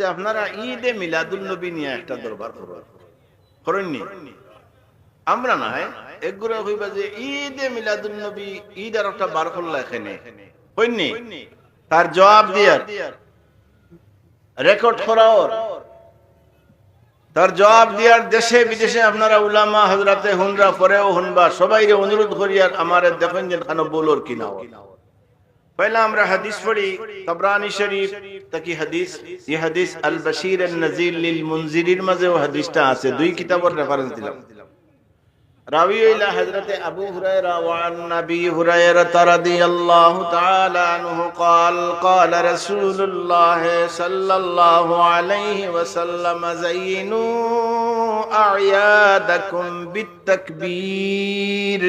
যে আপনারা ঈদে মিলাদুল নবী নিয়ে একটা দরবার করবার করেননি? আমরা না একগুলো হইবা যে ঈদে মিলাদুল নবী, ঈদ আর একটা বার করলা এখানে। হইনি তার জবাব দিয়ার। রেকর্ড করাও তার জবাব দিয়ার দেশে বিদেশে আপনারা উলামা হজরাতে হুনরা পরেও হুনবা সবাই অনুরোধ করিয়ার, আমার দেখেন যে খানো বলোর কিনা پہلا ہمرا حدیث پڑھی طبرانی شریف تکی حدیث یہ حدیث البشیر النذیر للمنذرین مزے وہ حدیث تا آسے دوئی کتاب اور ریفرنس دلا راوی إلى حضرت ابو ہریرہ و نبی ہریرہ رضی اللہ تعالی عنہ قال قال رسول اللہ صلی اللہ علیہ وسلم زینوا اعیادکم بالتکبیر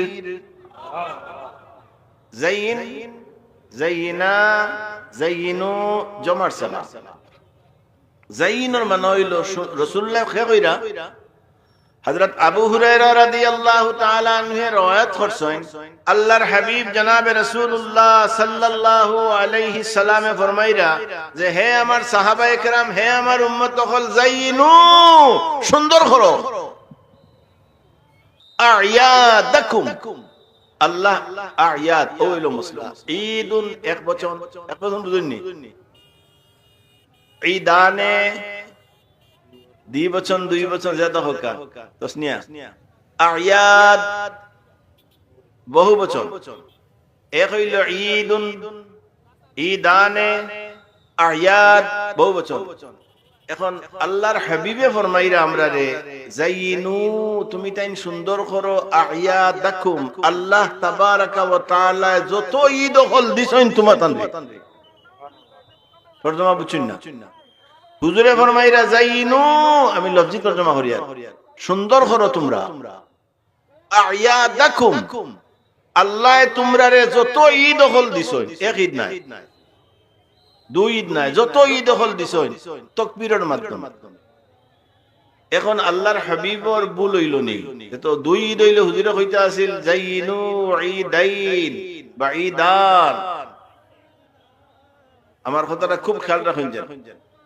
زین, জাইনা, জাইনু জমার সালাম। জাইনুর মানে হইল রাসূলুল্লাহ খে কইরা হযরত আবু হুরায়রা রাদিয়াল্লাহু তাআলা আনহু রওয়ায়াত করছেন, আল্লাহর হাবিব জনাব রাসূলুল্লাহ সাল্লাল্লাহু আলাইহি সাল্লামে ফরমাইরা যে, হে আমার সাহাবায়ে কেরাম হে আমার উম্মত হল জাইনু, সুন্দর করো। আয়াদাকুম আল্লাহ আয়াত, ও হইল মুসলিম। ঈদুন এক বচন এক বচন বুঝুননি? ঈদানে দুই বচন দুই বচন জাদা হোকা আয়াত বহু বচন। এক হইল ঈদুন, ঈদানে আয়াত বহু বচন। এখন আল্লাহর হাবিবে ফরমাইরা আমরা রে জাইনু তুমি তাইন সুন্দর করো আয়া দাকুম আল্লাহ তাবারাকা ওয়া তাআলা যত ঈদ হল দিছেন তোমা তান বুঝছেন না? হুজুরে ফরমাইরা জাইনু আমি লফজি তরজমা করি সুন্দর করো তোমরা। আয়া দাকুম আল্লাহ তোমরা রে যত ঈদ হল দিছেন এক ঈদ নাই। দুই ঈদ নাই, যত ঈদ হল দিছ তকবীরের মাধ্যমে। এখন আল্লাহর হাবিবর ভুল হইল নি। তো দুই ঈদ হইল হুজুরে কইতে আছিল, জাইনু ঈদাইন বা ঈদান। আমার কথাটা খুব খেয়াল রাখুন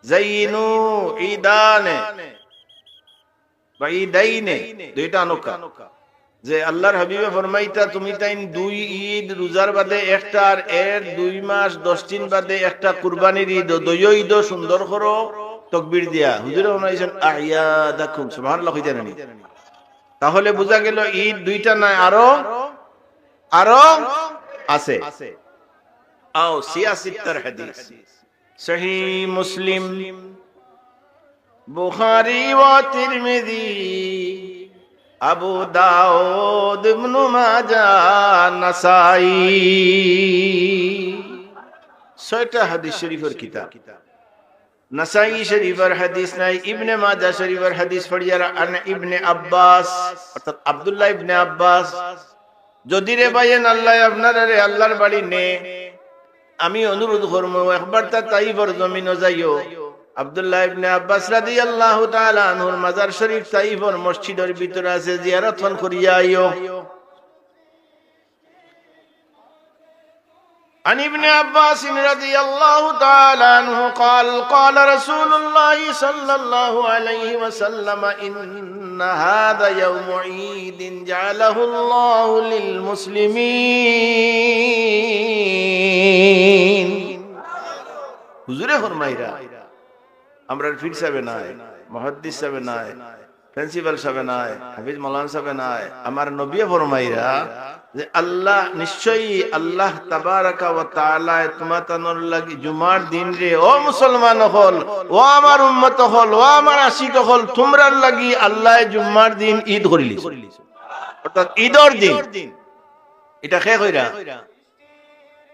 জাইনু ঈদানে বা ঈদাইনে। দুইটা আনোকা যে আল্লাহর হাবিবে ফরমাইতা, তুমি তাইন দুই ঈদ রোজার বাদে একটা আর এর দুই মাস, দশ দিন বাদে একটা কুরবানির ঈদ দুই ঈদ, সুন্দর করো, তকবির দিয়া। হুজুরে বানাইছেন আয়া দেখুন সুবহানাল্লাহ হইতে নানি তাহলে বোঝা গেল ঈদ দুইটা নাই আরও আরও আছে। আও সিয়াসিত্তার হাদিস। সহি মুসলিম, বুখারী ওয়া তিরমিজি। আবু দাউদ ইবনু মাজাহ নাসাই। ছয়টা হাদিস শরীফের কিতাব। নাসাই শরীফের হাদিস নাই, ইবনে মাজাহ শরীফের হাদিস পড়িয়ার আন ইবনে আব্বাস, অর্থাৎ আব্দুল্লাহ ইবনে আব্বাস। যদি রে ভাইয়েন আল্লাহ, আপনারা রে আল্লাহর বাড়ি নে। আমি অনুরোধ করব, একবার তা তাইবর জমিন যাইও। আব্দুল্লাহ ইবনে আব্বাস রাদিয়াল্লাহু তাআলা আনহুর মাজার শরীফ তাইফর মসজিদের ভিতরে আছে জিয়ারত ফন করিয়া আইও عن ابن عباس رضي الله تعالى عنه قال قال رسول الله صلى الله عليه وسلم إن هذا يوم عيد جعله الله للمسلمين হুজুরে ফরমাইরা আমরা ফির সাহেব নাই মহাদ্দিস সাহেব নাই প্রিন্সিপাল সাহেব নাই হাফিজ মৌলান সাহেব নাই। আমার নবী ফরমাইরা যে আল্লাহ নিশ্চয়ই আল্লাহ তাবারাকা ওয়া তাআলা তোমাতানোর লাগি জুমার দিন রে ও মুসলমান হল ও আমার উম্মত হল ও আমার আশিক হল তোমরার লাগি আল্লাহ জুমার দিন ঈদ করিলি অর্থাৎ ঈদর দিন। এটা কে কইরা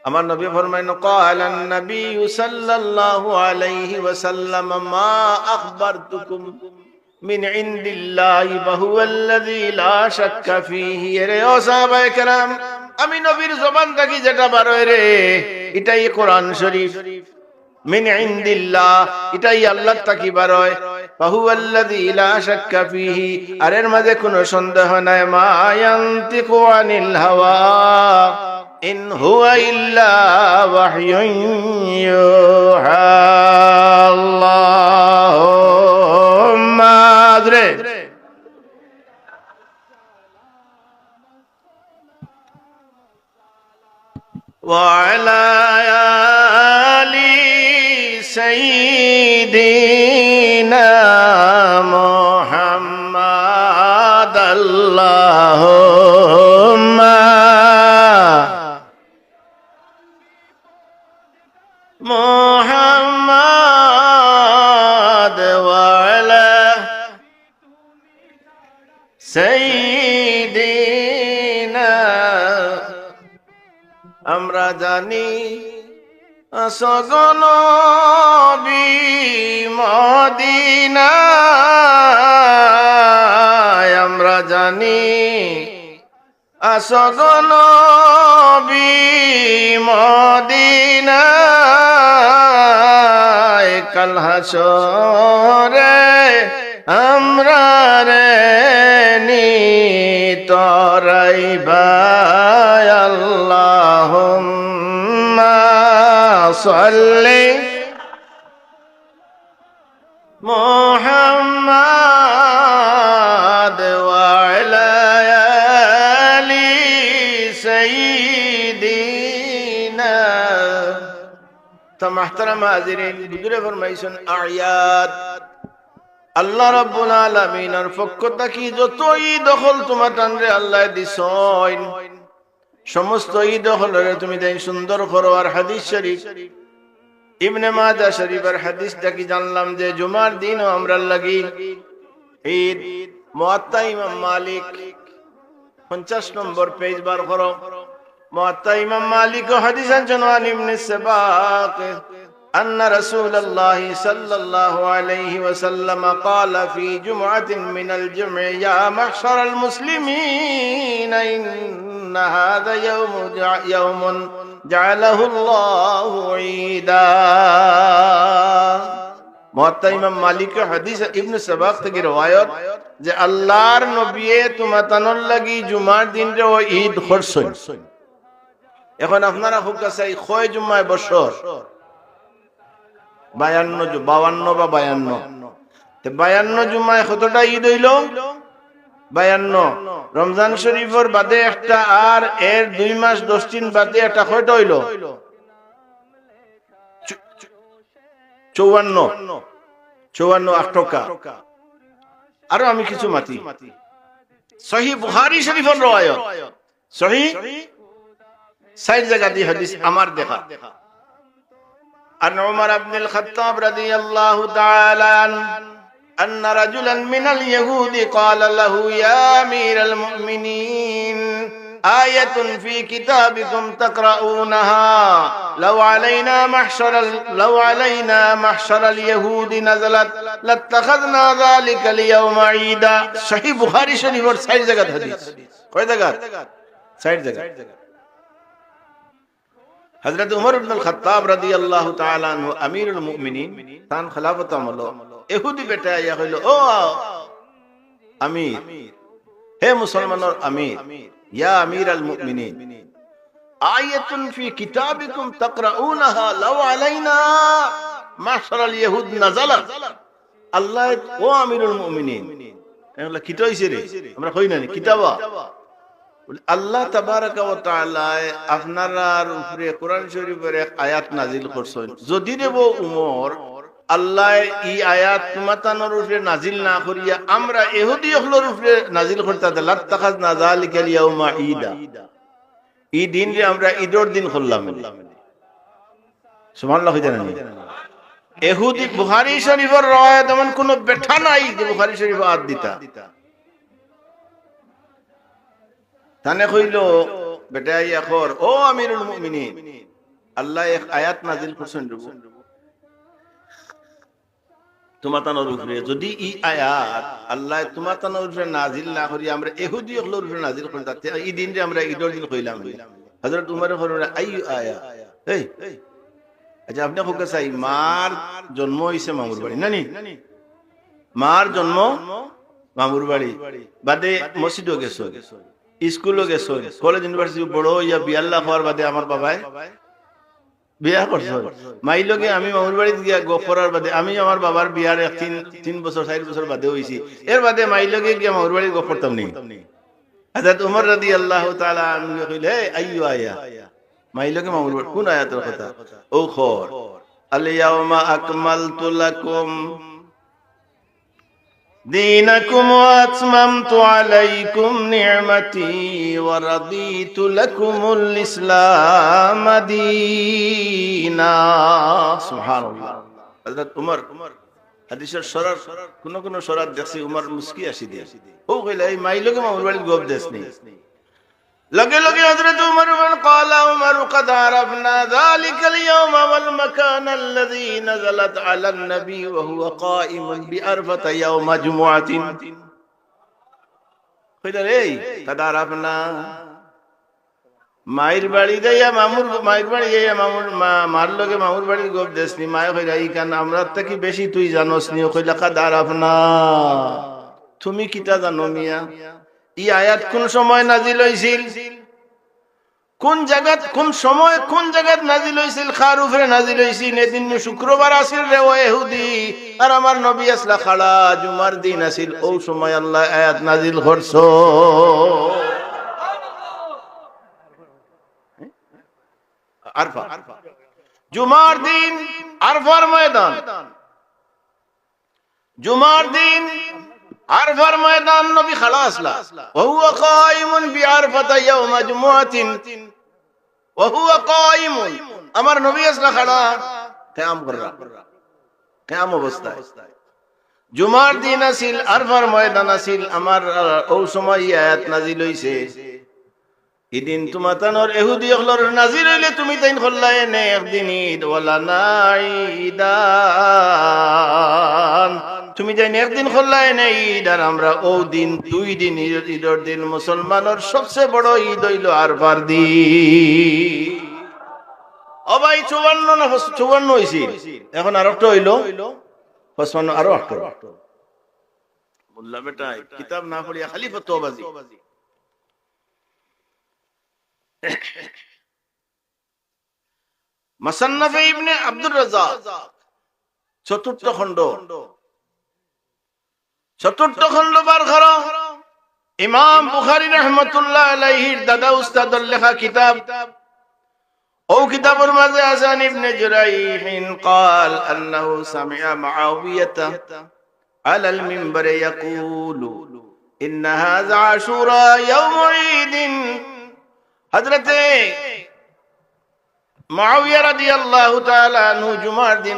আমার নবী ফরমাইন ক্বালান নবী সাল্লাল্লাহু আলাইহি ওয়াসাল্লাম, মা আখবারতুকুম মিন ইনদিল্লাহি লা শাক্কা ফীহি ও সাহাবায়ে কেরাম, আমি নবীর জবান থেকে যেটা বার হয় রে এটাই কোরআন শরীফ। মিন ইনদিল্লাহ, এটাই আল্লাহ থেকে বার হয় ওয়া হুয়াল্লাযী লা শাক্কা ফীহি আর এর মাঝে কোনো সন্দেহ নাই, মা ইয়ান্তিকু আনিল হাওয়া ইন হুয়া ইল্লা ওয়াহয়ুহা আল্লাহুম্মা আদরে وعلى آل আমরা জানি সগন মদিনায় আমরা জানি আসগন মদিনায় কাল হাসরে আমরা রে নি তরাই আল্লাহ সাল্লি মোহাম্মদ ওয়ালি সঈদিনা তো মাহতারাম হাজিরিন বুজুরে ফরমাইছেন আয়াত আল্লাহ রাব্বুল আলামিনের পক্ষ থাকি যতই দখল তোমার টানরে আল্লাহ দিছইন সমস্ত ই দখলরে তুমি দেন সুন্দর করো আর হাদিস শরীফ। ইবনে মাদা শরীফের হাদিসটা কি জানলাম যে জুমার দিনও আমরা লাগি। ঈদ, মুয়াত্তা ইমাম মালিক, পঞ্চাশ নম্বর পেজ বার করো। মুয়াত্তা ইমাম মালিক ও হাদিস আনছেন আন ইবনে সাবাক। أن رسول الله صلى الله عليه وسلم قال في جمعة من الجمع يا محشر المسلمين إن هذا يوم يوم جعله الله عيدا মহাত্মা ইমাম মালিক হাদিস ইবনে সাবাক থেকে রওয়ায়াত যে আল্লাহর নবিয়ে তোমাতানোর লাগি জুমার দিন রে ও ঈদ করছেন এখন আপনারা হুক আছে কয় জুমায় বছর বায়ান্ন বাউান্ন বা বায়ান্ন? বায়ান্ন জুমায় কতটা ঈদ হইল? বায়ান্ন। রমজান শরীফের বাদে একটা আর, এর দুই মাস দশ দিন বাদে একটা কয়টা হইল? চৌয়ান্ন। চৌয়ান্ন আটকা আরও আমি কিছু মাতি। সহি বুহারি সহি? সাইড জায়গা দিয়ে হাদিস আমার দেখা। عن عمر بن الخطاب رضي الله تعالى عنه أن رجلا من اليهود قال له يا أمير المؤمنين آية في كتابكم تقرؤونها لو علينا محشر لو علينا محشر اليهود نزلت لاتخذنا ذلك اليوم عيدا صحيح بخاري شريف اور سائر جگہ حدیث کوئی جگہ سائر جگہ হযরত উমর ইবনে খাত্তাব রাদিয়াল্লাহু তাআলা আনহু আমিরুল মুমিনিন তান খেলাফত আমল। ইহুদি বেটা ইয়া হইল, ও আমির, হে মুসলমানের আমির, ইয়া আমিরাল মুমিনিন, আয়াতুন ফি কিতাবিকুম তাকরাউনাহা লাউ আলাইনা, মাশারাল ইহুদ নাযালাত আল্লাহ, ও আমিরুল মুমিনিন, এগুলা কিতা হইছে রে, আমরা কই না, কিতাবা? আল্লাহ আপনার উপরে কোরআন শরীফের এক আয়াত নাজিল করছেন। যদি দেব উমর, আল্লাহ ই আয়াত তুমাতানোর উপরে নাজিল না করিয়া আমরা ইহুদি হলর উপরে নাজিল করতে লাত তাখাজ না যালিকাল ইয়াউমা ঈদা। এই দিন আমরা ঈদের দিন করলাম এহুদি শরীফের কোন বেঠা নাই যে শরীফ আদ দিতা। তানে কইল, বেটা ইয়াখর ও আমিরুল মুমিনিন, আল্লাহ এক আয়াত নাজিল করছেন রূপ তোমাতানোর উপরে যদি ই আয়াত আল্লাহ তোমাতানোর উপরে নাজিল না করি, আমরা এহুদি হলোর উপরে নাজিল করি, তাতে এই দিন আমরা ঈদের দিন কইলাম হযরত উমর হলো আই আয়া, এই আচ্ছা আপনি হোক চাই মার জন্ম হইছে মামুর বাড়ি, নানি? মার জন্ম মামুর বাড়ি, বাদে মসজিদও গেছো স্কুলও গেছো কলেজ ইউনিভার্সিটি বড় ইয়া বিয়াল্লা হওয়ার বাদে আমার বাবাই বিয়া করছ। মাই লগে আমি মামুর বাড়িত গিয়া গপ বাদে আমি আমার বাবার বিয়ার তিন তিন বছর, চার বছর বাদে হইছি। এর বাদে মাই লগে গিয়া মামুর বাড়িত গপ করতাম নি। হাজার উমর রাদি আল্লাহ তাআলা আমি কইলে আইয়ো আয়া মাই লগে মামুর বাড়ি, কোন আয়াতের কথা? ও খর আলিয়াউমা আকমালতু লাকুম دينكم وأتممت عليكم نعمتي ورضيت لكم الإسلام دينا سبحان الله হযরত উমর হাদিসের সরার কোন কোন সরার দেখছি উমর মুস্কি আসি দিয়ে ও কইলা এই মাইলকে মামুর বাড়ির গোপ দেশ নেই লগে লগে হযরত উমর বলেন قال عمر قد عرفنا ذلك اليوم والمكان الذي نزلت على النبي وهو قائم بعرفة يوم جمعة কইলা রে قد عرفنا মায়ের বাড়ি যাইয়া মামুর মায়ের বাড়ি যাইয়া মামুর মা- মার লগে মামুর বাড়ির গোপ দেশনি মায়ে কইরা ই কান আমরা থেকে বেশি তুই জানোস নি কইলা কা দাঁড়াব না তুমি কিতা জানো মিয়া ই আয়াত কোন সময় নাজিল হইছিল? কোন জায়গাত, কোন সময় কোন জায়গাত নাজিল হইছিল? খার উপরে নাজিল হইছিল। এদিন শুক্রবার আসিল রে ও ইহুদি। আর আমার নবী আসলা খাড়া জুমার দিন আসিল। ও সময় আল্লাহ আয়াত নাজিল করছ। আরফা। জুমার দিন আরফার ময়দান। জুমার দিন আরফার ময়দান নবী খালাস লা। ওয়া কায়িমুন বিআরফাতা ইয়াউমা জুমুআতিন। ওয়া হুয়া কায়িমুন আমার নবী আসলা খাড়া কিয়াম কররা। কিয়াম অবস্থায়। জুমার দিন আছিল আরফার ময়দান আছিল আমার ও সময় আয়াত নাজিল হইছে। ইদিন তোমা তানোর এহুদি হলর নাজির হইলে তুমি তাইন হল্লায় নে, একদিন ঈদ ওয়ালা না ঈদা। তুমি যাই একদিন খল্লাই নে ঈদ, আর আমরা ও দিন, দুই দিন ঈদ- ঈদর দিন মুসলমানের সবচেয়ে বড় ঈদ হইল আরবার দিন। ভাই, চুয়ান্ন না চুয়ান্ন হয়েছিল এখন আর একটা হইল, পঁচপান্ন, আরও একটা বললাম বেটা কিতাব না পড়িয়া খালি ফতোয়াবাজি মাসান্নাফে ইবনে আব্দুর রাজ্জাক, চতুর্থ খণ্ড। চতুর্থ খণ্ড বার ঘর ইমাম বুখারী রাহমাতুল্লাহ আলাইহির দাদা উস্তাদর লেখা কিতাব ও কিতাবের মাঝে আসান ইবনে জুরাইহিন قال انه سمع معاويه على المنبر يقول ان هذا عاشوراء يوم عيد হযরতে দিন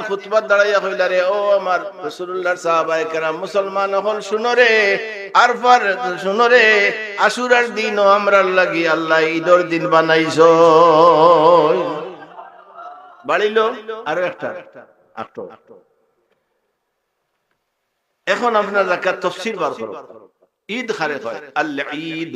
আরও একটা এখন আপনার তফসির বার করো। ঈদ খারে হয় আল্লাহ ঈদ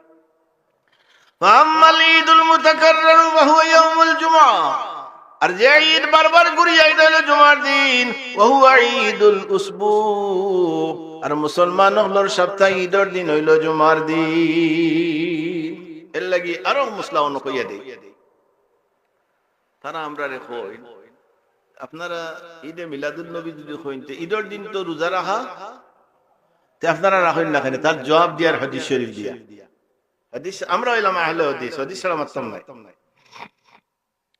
فأما العيد المتكرر وهو يوم الجمعة আর যে ঈদ বারবার ঘুরি যায় তাহলে জুমার দিন ওহু ঈদুল উসবু আর মুসলমান হলোর সপ্তাহ ঈদের দিন হইল জুমার দিন এর লাগি আরো মুসলা অন্য কইয়া দেই তারা আমরা রে কই আপনারা ঈদে মিলাদুল নবী যদি কইতে ঈদের দিন তো রোজা রাখা তে আপনারা রাখেন না কেন তার জবাব দিয়ার হাদিস শরীফ দিয়া হাদিস আমরা হইলাম আহলে হাদিস হাদিস ছাড়া মারতাম নাই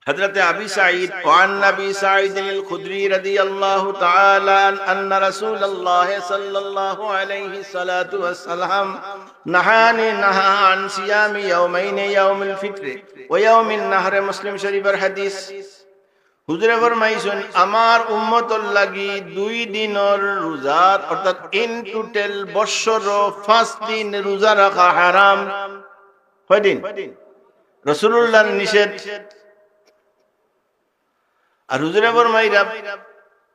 حضرت ابي سعيد وعن ابي سعيد الخدري رضي الله تعالى عنه ان رسول الله صلى الله عليه الصلاه والسلام نهاني نهى عن صيام يومين يوم الفطر ويوم النهر مسلم شريف الحديث হুজুরে ফরমাইছেন, আমার উম্মতর লাগি দুই দিনের রোজার অর্থাৎ ইন টোটাল পাঁচ দিন রোজা রাখা হারাম। নিষেধ। আর হুজুরে ফরমাইরা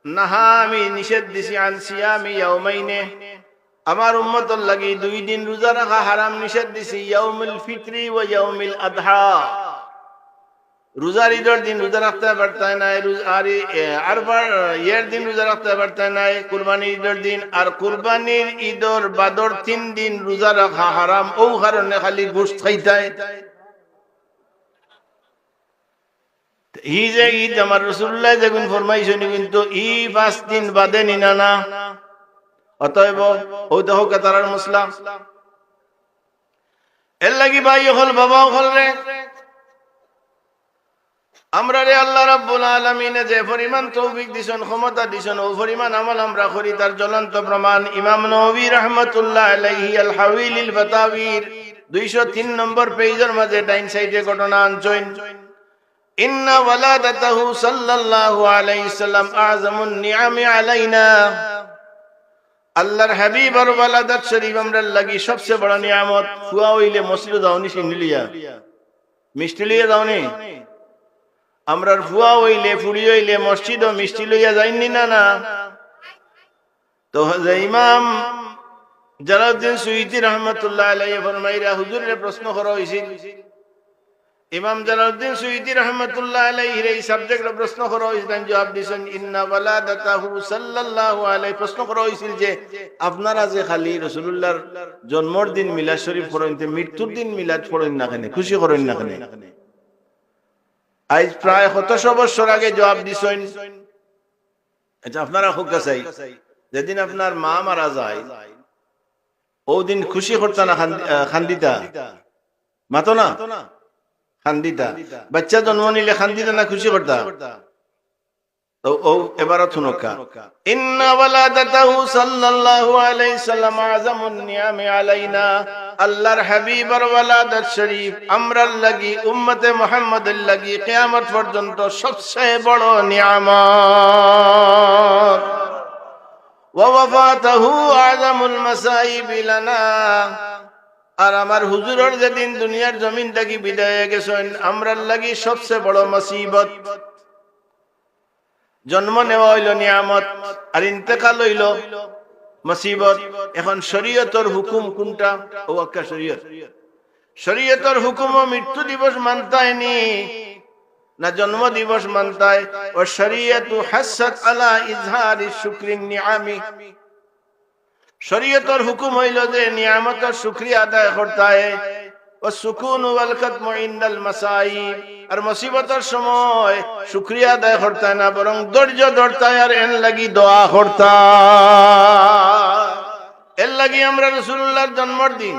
নাহা আমি নিষেধ দিছি আন সিয়ামি ইয়াউমাইনে। আমার উম্মতর লাগি দুই দিন রোজা রাখা হারাম, নিষেধ দিছি ইয়াউমুল ফিতরি ওয়া ইয়াউমিল আদহা। রোজার ঈদের দিন রোজা রাখতে পারতে নাই আর ইয়ের দিন রোজা রাখতে পারতে নাই কুরবানি ঈদের দিন। আর কুরবানির ঈদর বাদর তিন দিন রোজা রাখা হারাম, ও কারণে খালি গোস্ত খাইতায় ই মশলা এর লাগি ভাই হল বাবা হল রে। আমরা আল্লাহ রাব্বুল আলামিনে যে পরিমাণ তৌফিক দিছেন, ক্ষমতা দিছেন, ও পরিমাণ আমল আমরা করি, তার জ্বলন্ত প্রমাণ ইমাম নবী রাহমাতুল্লাহ আলাইহি আল হাওয়াইলিল ফাতাবির 203 নম্বর পেজের মাঝে ডাইন সাইডে ঘটনা আনছেন ইন্না ওয়ালাদাতাহু সাল্লাল্লাহু আলাইহি সাল্লাম আযমুন নিআমি আলাইনা। আল্লাহর হাবিব আর ওয়ালাদাত শরীফ লাগি সবচেয়ে বড় নিয়ামত ফুয়া হইলে মসজিদে যাওনি মিষ্টি লিয়ে যাওনি? আমরার ফুয়া হইলে, ফুড়ি হইলে, মসজিদ ও মিষ্টি লইয়া যাইনি না না? তো ইমাম জালাউদ্দিন সুইতি রহমতুল্লাহ আলাইহি ফরমাইরা হুজুরের প্রশ্ন করা হইছিল। ইমাম জালাউদ্দিন সুইতি রহমতুল্লাহ আলাইহি এই সাবজেক্টে প্রশ্ন করা হইছিল জবাব দিছেন ইন্না ওয়ালাদাতাহু সাল্লাল্লাহু আলাইহি। প্রশ্ন করা হইছিল যে, আপনারা যে খালি রাসূলুল্লাহর জন্মের দিন মিলাদ শরীফ পড়েন, তে মৃত্যুর দিন মিলাদ পড়েন না কেন? খুশি করেন না কেন? আজ প্রায় শতশো বছর আগে জবাব দিছেন? আচ্ছা আপনারা খুব কাছাই। যেদিন আপনার মা মারা যায় ও দিন খুশি করতা না খান্দিতা? মাতো না? খান্দিতা। বাচ্চা জন্ম নিলে খান্দিতা না খুশি করতা? ও আলাইনা। আল্লাহর হাবিবার ওয়ালাদাত শরীফ, আমরার লাগি, উম্মতে মুহাম্মাদের লাগি, কিয়ামত পর্যন্ত সবচেয়ে বড় নিয়ামত। আযামুল মাসাইব লানা। আর আমার যেদিন দুনিয়ার জমিন থেকে বিদায় গেছেন, আমরার লাগি সবচেয়ে বড় মুসিবত। জন্ম নেওয়া হইল নিয়ামত, আর ইন্তেকাল হইল মুসিবত, এখন শরীয়তর হুকুম কোনটা? ও একটা শরীয়ত। শরীয়তর হুকুম ও মৃত্যু দিবস মানতায়নি, না জন্ম দিবস মানতায়। ও শরীয়তু হাসাত আলা ইজহারি শুকরিন নিআমি। শরীয়তর হুকুম হইল যে নিয়ামতের শুকরিয়া আদায় করতায়। ও সুকুন ওয়াল খতম ইনদাল মাসাইব। আর মুসিবতের সময় শুক্রিয়া আদায় করতায় না, বরং ধৈর্য ধরতায় আর এন লাগি দোয়া করতা এর লাগি আমরা রাসূলুল্লাহর জন্মের দিন,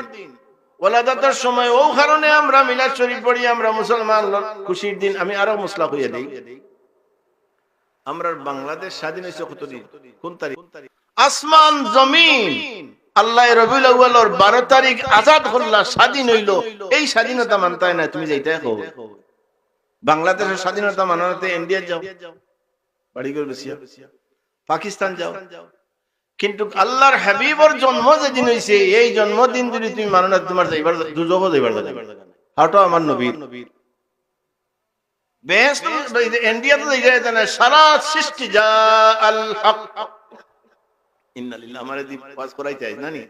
ওলাদাতের সময় ও কারণে আমরা মিলাদ শরীফ পড়ি, আমরা মুসলমান খুশির দিন আমি আরও মুসলা হইয়া দেই। আমরা বাংলাদেশ স্বাধীন হয়েছে কোন তারিখ? আসমান, জমিন, আল্লাহ রবিউল আউয়ালর বারো তারিখ আজাদ হল্লা স্বাধীন হইল। এই স্বাধীনতা মানতায় না, তুমি যেইটাই কও। বাংলাদেশের স্বাধীনতা মানাতে ইন্ডিয়া যাও। বাড়ি করে বসিয়া পাকিস্তান যাও। কিন্তু আল্লাহর হাবিবর জন্ম যেদিন হইছে, এই জন্মদিন যদি তুমি মানো না, তোমার যাইবার দুজক যাইবার। হাটো আমার নবীর। বেশ ইন্ডিয়া তো যাইতে না, সারা সৃষ্টি যা আইছ নানি?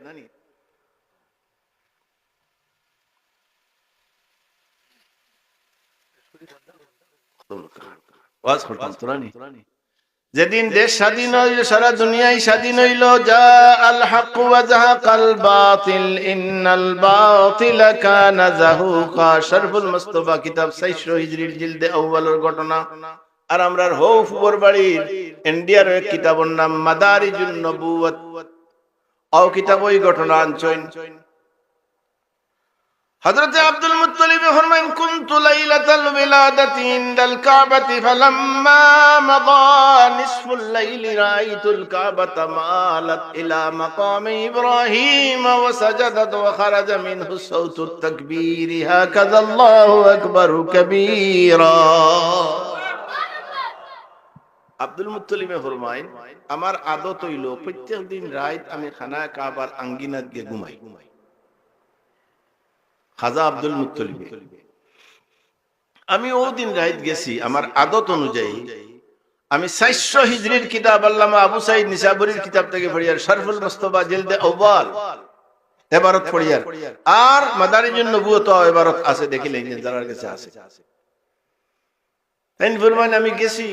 ওয়াজ করতাম তোরা যেদিন দেশ স্বাধীন হইল সারা দুনিয়ায় স্বাধীন হইল। যা আল হক ওয়া বাতিল ইন্নাল বাতিল কানা শরফুল মুস্তাফা কিতাব 600 হিজরির জিলদে আউয়ালের ঘটনা। আর আমরার হৌফুর বাড়ির ইন্ডিয়ার এক কিতাবের নাম মাদারিজুন নবুওয়াত। ও কিতাব ওই ঘটনা আনছেন হযরত আব্দুল মুত্তালিব ফরমায়েন, কুনতু লাইলাতাল বিলাদাতি ইনদাল কাবাতি ফালাম্মা মাদা নিসফুল লাইলি রাআইতুল কাবাতা মালাত ইলা মাকামি ইব্রাহিম ওয়া সাজাদাত ওয়া খারাজা মিনহু তাকবীর, হাকাযা আল্লাহু আকবার কাবীরা। আব্দুল মুত্তলিমে ফরমাইন আমার আদত হইল প্রত্যেক দিন রাত আমি খানা কাবার আঙ্গিনাত গিয়ে ঘুমাই। খাজা আব্দুল মুত্তলিমে আমি ও দিন রাত গেছি, আমার আদত অনুযায়ী আমি চারশো হিজরির কিতাব আল্লামা আবু সাইদ নিসাবুরির কিতাব থেকে পড়িয়ার শরফুল মুস্তফা জিলদে আউয়াল এবারত পড়িয়ার আর। মাদারিজুন নবুয়ত এবারত আছে দেখিলেন কাছে আছে। আমি গেছি